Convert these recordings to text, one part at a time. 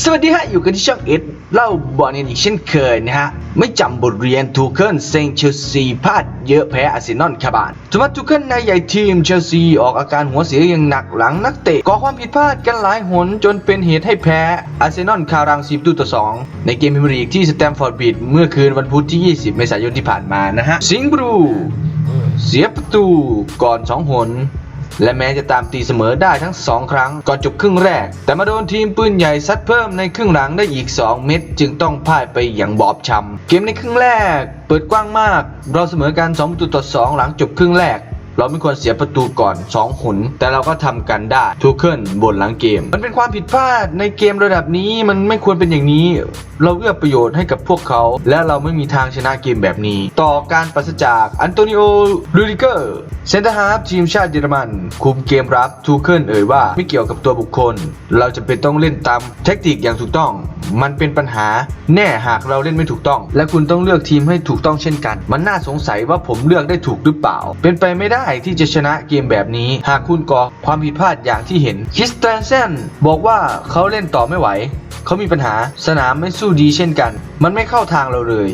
สวัสดีฮะ อยู่กันที่ช่องเอ็ดเล่าบอลกันอีกเช่นเคยนะฮะ ไม่จำบทเรียนทูเคิลเซงเชลซีพลาดเยอะแพ้อาร์เซนอลคาบานสมัติทูเคิลนายใหญ่ทีมเชลซีออกอาการหัวเสียอย่างหนักหลังนักเตะก่อความผิดพลาดกันหลายหนจนเป็นเหตุให้แพ้อาร์เซนอลคารัง10ตูต่อ 2 ในเกมพรีเมียร์ลีกที่สแตมฟอร์ดบริดเมื่อคืนวันพุธที่ 20 เมษายนที่ผ่านมานะฮะ สิงบลูเสียประตูก่อน 2 หน และแม้จะตามตีเสมอได้ทั้ง 2 ครั้งก่อนจบครึ่งแรก แต่มาโดนทีมปืนใหญ่ซัดเพิ่มในครึ่งหลังได้อีก 2 เม็ดจึงต้องพ่ายไปอย่างบอบช้ำเกมในครึ่งแรก เปิดกว้างมาก เราเสมอกัน2ประตูต่อ 2 หลังจบครึ่งแรก เราไม่ควรเสียประตูก่อน 2หุนแต่เราก็ทำกันได้ทูเคิลบนหลังเกม มันเป็นความผิดพลาดในเกมระดับนี้มันไม่ควรเป็นอย่างนี้ เราเอื้อประโยชน์ให้กับพวกเขา และเราไม่มีทางชนะเกมแบบนี้ ต่อการปราศจากอันโตนิโอลูดิเกอร์เซนเตอร์ฮาร์ฟทีมชาติเยอรมัน คุมเกมรับทูเคิลเอ่ยว่าไม่เกี่ยวกับตัวบุคคล เราจะเป็นต้องเล่นตามเทคนิคอย่างถูกต้อง มันเป็นปัญหาแน่หากเราเล่นไม่ถูกต้อง และคุณต้องเลือกทีมให้ถูกต้องเช่นกัน มันน่าสงสัยว่าผมเลือกได้ถูกหรือเปล่า เป็นไปไม่ได้ที่จะชนะเกมแบบนี้ หากคุณก่อความผิดพลาดอย่างที่เห็นคริสเตนเซนบอกว่าเขาเล่นต่อไม่ไหว เขามีปัญหาสนามไม่สู้ดีเช่นกัน มันไม่เข้าทางเราเลย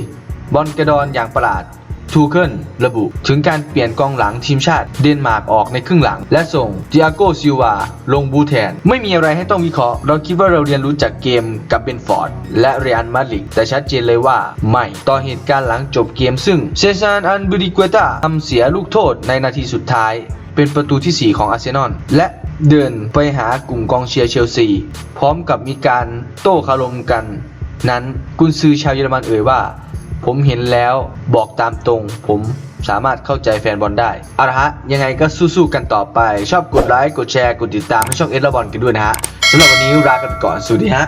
บอลกระดอนอย่างประหลาด ทูเคิลระบุ ถึงการเปลี่ยนกองหลังทีมชาติเดนมาร์กออกในครึ่งหลัง และส่งเดียโกซิลวาลงบูแทน ไม่มีอะไรให้ต้องวิเคราะห์ เราคิดว่าเราเรียนรู้จากเกมกับเบนฟอร์ด และเรอัลมาดริดแต่ชัดเจนเลยว่า ไม่ต่อเหตุการณ์หลังจบเกมซึ่งเซซานอันบูดิกเวตาทำเสียลูกโทษในนาทีสุดท้าย เป็นประตูที่ 4 ของอาร์เซนอลและเดินไปหากลุ่มกองเชียร์เชลซี พร้อมกับมีการโต้คารมกัน นั้นกุนซือชาวเยอรมันเอ่ยว่า ผมเห็นแล้วบอกตามตรง ผมสามารถเข้าใจแฟนบอลได้เอาละฮะ ยังไงก็สู้ๆกันต่อไป ชอบกดไลค์ กดแชร์ กดติดตามให้ช่องเอสละบอลกันด้วยนะฮะสำหรับวันนี้ลากันไปก่อน สวัสดีฮะ